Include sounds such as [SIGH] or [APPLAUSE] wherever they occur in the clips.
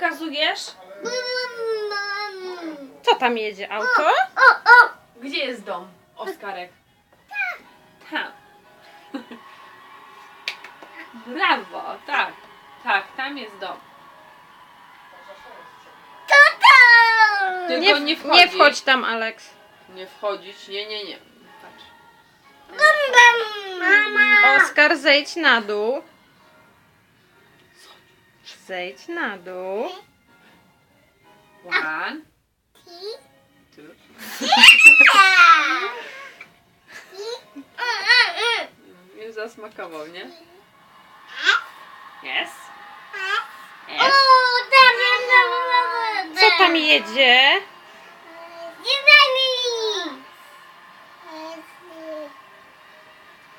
pokazujesz? Co tam jedzie? Auto? O, o! Gdzie jest dom, Oskarek? Tam. Brawo, tak. Tak, tam jest dom. Tata! Tylko Nie, nie, w- wchodzi. nie wchodź tam, Alex. Nie wchodzić, nie, nie, nie. Patrz. Oskar, zejdź na dół. Zejdź na dół. One, two. [LAUGHS] Już zasmakował, nie? Yes. O, Yes. Co tam jedzie?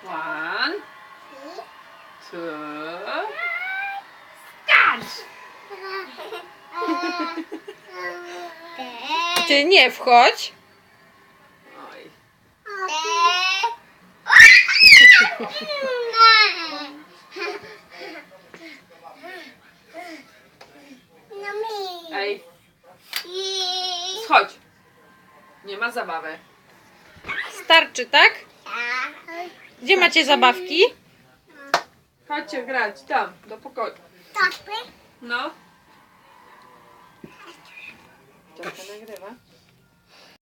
One, two. Ty nie wchodź. Oj. Ej, schodź. Nie ma zabawy. Starczy, tak? Gdzie macie zabawki? Chodźcie grać tam, do pokoju. No. Torta negrera